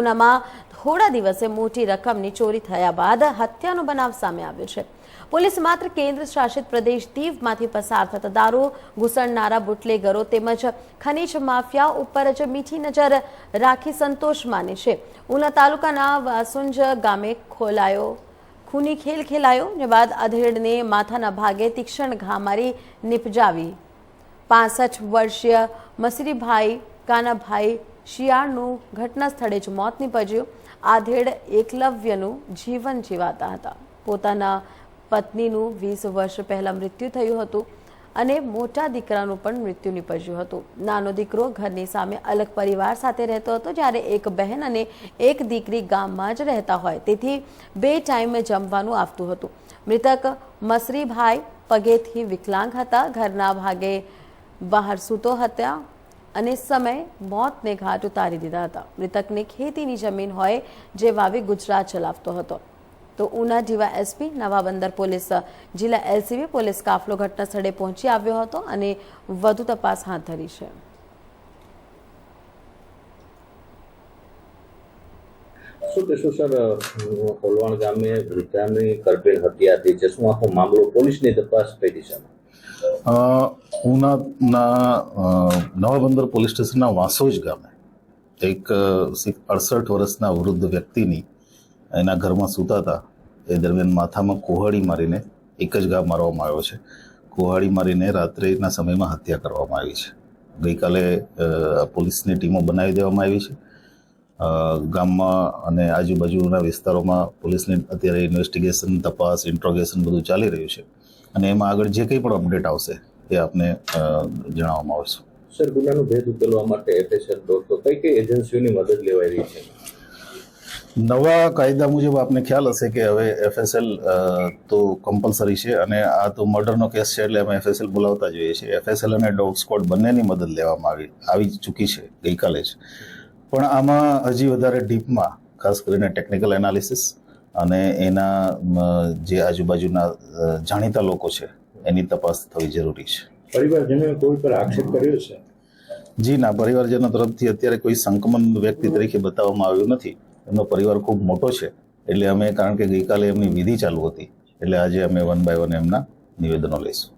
ઉનામાં થોડા દિવસે મોટી રકમની ચોરી થયા બાદ હત્યાનો બનાવ સામે આવ્યો છે. પોલીસ માત્ર કેન્દ્ર શાસિત પ્રદેશ દીવમાંથી પસાર થતા દારૂ, ઘૂસણનારા બુટલેગરો તેમજ ખનીજ માફિયા ઉપર જ મીઠી નજર રાખી સંતોષ માને છે. ઉના તાલુકાના વાસુંજ ગામે ખોલાયો, ખૂની ખેલ ખેલાયો ને બાદ અધેડને માથાના ભાગે તીક્ષણ ઘા મારી નિપજાવી. પાસઠ વર્ષીય મસરીભાઈ, કાનાભાઈ શિયાળનું ઘટના સ્થળે જ મોત નીપજ્યું. આધેડ એકલવ્યનું જીવન જીવાતા હતા. પોતાના પત્નીનું વીસ વર્ષ પહેલાં મૃત્યુ થયું હતું અને મોટા દીકરાનું પણ મૃત્યુ નીપજ્યું હતું. નાનો દીકરો ઘરની સામે અલગ પરિવાર સાથે રહેતો હતો, જ્યારે એક બહેન અને એક દીકરી ગામમાં જ રહેતા હોય. તેથી બે ટાઈમે જમવાનું આવતું હતું. મૃતક મસરીભાઈ પગેથી વિકલાંગ હતા. ઘરના ભાગે બહાર સૂતો હતા. અને સમય મોતને ઘાટ ઉતારી દીધા હતા. મૃતકને ખેતીની જમીન હોય જે વાવી ગુજરાત ચલાવતો હતો. તો ઉના જીવા એસપી નવા બંદર પોલીસ, જિલ્લા એલસીબી પોલીસ કાફલો ઘટના પહોંચી આવ્યો હતો અને વધુ તપાસ હાથ ધરી છે. શું કહેશો સર કોલવાણ ગામે વૃદ્ધાની કરપેલ હત્યા થઈ છે શું આખો મામલો પોલીસની તપાસ કઈ દિશામાં ઉનાના નવા બંદર પોલીસ સ્ટેશનના વાસોજ ગામે એક અડસઠ વર્ષના વૃદ્ધ વ્યક્તિની એના ઘરમાં સૂતા હતા એ દરમિયાન માથામાં કુહાડી મારીને એક જ ગા મારવામાં આવ્યો છે. કુહાડી મારીને રાત્રેના સમયમાં હત્યા કરવામાં આવી છે. ગઈકાલે પોલીસની ટીમો બનાવી દેવામાં આવી છે. ગામમાં અને આજુબાજુના વિસ્તારોમાં પોલીસની અત્યારે ઇન્વેસ્ટિગેશન તપાસ ઇન્ટ્રોગેશન બધું ચાલી રહ્યું છે. અને એમાં આગળ જે કંઈ પણ અપડેટ આવશે એ આપને જણાવવામાં આવશે. સર ગુનાનો ભેદ ઉકેલવા માટે એફએસએલ દોસ્તો કઈ કઈ એજન્સીઓની મદદ લેવાઈ રહી છે? નવા કાયદા મુજબ આપને ખ્યાલ હશે કે હવે એફએસએલ તો કમ્પલસરી છે અને આ તો મર્ડરનો કેસ છે એટલે અમે એફએસએલ બોલાવતા જોઈએ છીએ. એફએસએલ અને ડોગ સ્કોડ બંનેની મદદ લેવામાં આવી આવી ચૂકી છે ગઈકાલે જ. પણ આમાં હજી વધારે ડીપમાં ખાસ કરીને ટેકનિકલ એનાલિસિસ અને એના જે આજુબાજુના જાણીતા લોકો છે એની તપાસ થવી જરૂરી છે. પરિવારજનોએ કોઈ પર આક્ષેપ કર્યો છે? જી ના પરિવારજનો તરફથી અત્યારે કોઈ સંક્રમણ વ્યક્તિ તરીકે બતાવવામાં આવ્યું નથી. એમનો પરિવાર ખૂબ મોટો છે એટલે અમે કારણ કે ગઈકાલે એમની વિધિ ચાલુ હતી એટલે આજે અમે વન બાય વન એમના નિવેદનો લઈશું.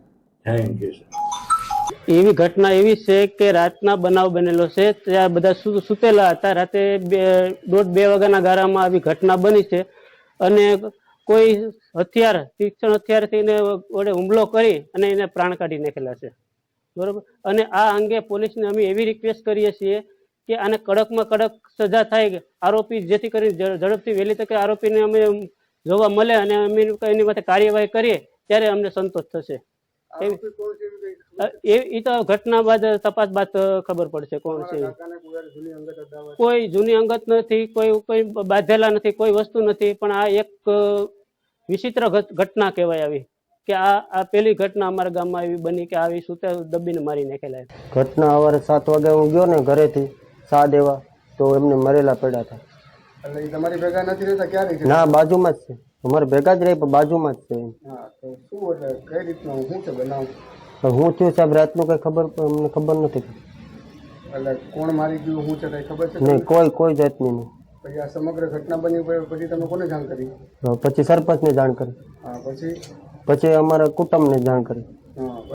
થેન્ક યુ સર એવી ઘટના એવી છે કે રાતના બનાવ બનેલો છે. ત્યાં બધા સૂતેલા હતા. રાતે બે, દોઢ બે વાગ્યાના ગાળામાં આવી ઘટના બની છે. અને કોઈ હથિયાર, તીક્ષણ હથિયારથી એને વડે હુમલો કરી અને એને પ્રાણ કાઢી નાખેલા છે. બરોબર? અને આ અંગે પોલીસને અમે એવી રિક્વેસ્ટ કરીએ છીએ કે આને કડકમાં કડક સજા થાય આરોપી જેથી કરીને ઝડપથી વહેલી તકે આરોપીને અમે જોવા મળે અને અમે એની માટે કાર્યવાહી કરીએ ત્યારે અમને સંતોષ થશે. અ, એ તો ઘટના બાદ તપાસ બાદ ખબર પડશે કોણ છે કોઈ જૂની અંગત નથી કોઈ કોઈ બાંધેલા નથી કોઈ વસ્તુ નથી પણ આ એક વિચિત્ર ઘટના કહેવાય આવી. કે આ આ પેલી ઘટના અમારા ગામમાં એવી બની કે આવી સૂતે દબીને મારી નાખેલા ઘટના સવારે સાત વાગે હું ગયો ને ઘરેથી સા દેવા તો એમને મરેલા પડ્યા હતા. એટલે તમારી ભેગા નથી રહેતા ક્યારે ના બાજુમાં જ છે. અમારે ભેગા જ રહી પણ બાજુમાં જ છે હા તો શું એટલે કઈ રીતનું શું છે બનાવ? હું થયું સાહેબ રાતનું કઈ ખબર અમને ખબર નથી એટલે કોણ મારી ગયું શું છે કઈ ખબર છે નહીં કોઈ કોઈ જાતની નહીં. પછી આ સમગ્ર ઘટના બની પછી તમે કોને જાણ કરી? પછી સરપંચને જાણ કરી. હા પછી? પછી અમારા કુટુંબને જાણ કરી. હા